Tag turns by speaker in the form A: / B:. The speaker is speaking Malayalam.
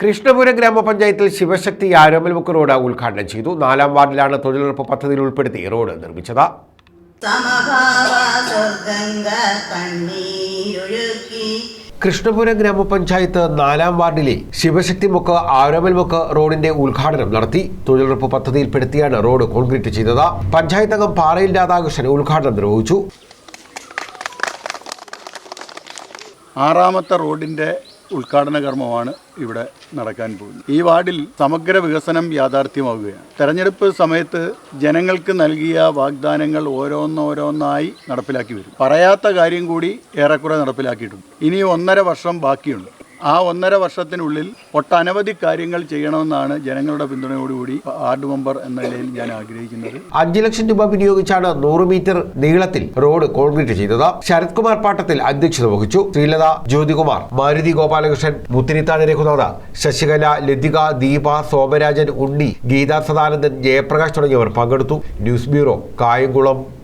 A: കൃഷ്ണപുരം ഗ്രാമപഞ്ചായത്തിൽ ശിവശക്തി ആരോമൽമുക്ക് റോഡ് ഉദ്ഘാടനം ചെയ്തു. നാലാം വാർഡിലാണ് തൊഴിലുറപ്പ് പദ്ധതിയിൽ ഉൾപ്പെടുത്തി റോഡ് നിർമ്മിച്ചത്. കൃഷ്ണപുരം ഗ്രാമപഞ്ചായത്ത് നാലാം വാർഡിലെ ശിവശക്തി മുക്ക് ആരോമൽമുക്ക് റോഡിന്റെ ഉദ്ഘാടനം നടത്തി. തൊഴിലുറപ്പ് പദ്ധതിയിൽപ്പെടുത്തിയാണ് റോഡ് കോൺക്രീറ്റ് ചെയ്തത്. പഞ്ചായത്ത് അംഗം പാറയിൽ രാധാകൃഷ്ണൻ ഉദ്ഘാടനം നിർവഹിച്ചു.
B: ആറാമത്തെ റോഡിന്റെ ഉദ്ഘാടന കർമ്മമാണ് ഇവിടെ നടക്കാൻ പോകുന്നത്. ഈ വാർഡിൽ സമഗ്ര വികസനം യാഥാർത്ഥ്യമാവുകയാണ്. തെരഞ്ഞെടുപ്പ് സമയത്ത് ജനങ്ങൾക്ക് നൽകിയ വാഗ്ദാനങ്ങൾ ഓരോന്നോരോന്നായി നടപ്പിലാക്കി വരും. പറയാത്ത കാര്യം കൂടി ഏറെക്കുറെ നടപ്പിലാക്കിയിട്ടുണ്ട്. ഇനി ഒന്നര വർഷം ബാക്കിയുണ്ട്. ആ ഒന്നര വർഷത്തിനുള്ളിൽ ഒട്ടനവധി കാര്യങ്ങൾ ചെയ്യണമെന്നാണ് ജനങ്ങളുടെ പിന്തുണയോടുകൂടി വാർഡ് മെമ്പർ എന്ന നിലയിൽ ഞാൻ ആഗ്രഹിക്കുന്നത്.
A: അഞ്ചു ലക്ഷം രൂപ വിനിയോഗിച്ചാണ് നൂറ് മീറ്റർ നീളത്തിൽ റോഡ് കോൺക്രീറ്റ് ചെയ്തത്. ശരത് കുമാർ പാട്ടത്തിൽ അധ്യക്ഷത വഹിച്ചു. ശ്രീലത ജ്യോതികുമാർ മാരുതി ഗോപാലകൃഷ്ണൻ മുത്തിനിത്താൻ രഘുനാഥ ശശികല ലതിക ദീപ സോമരാജൻ ഉണ്ണി ഗീതാ സദാനന്ദൻ ജയപ്രകാശ് തുടങ്ങിയവർ പങ്കെടുത്തു. News bureau Kayamkulam.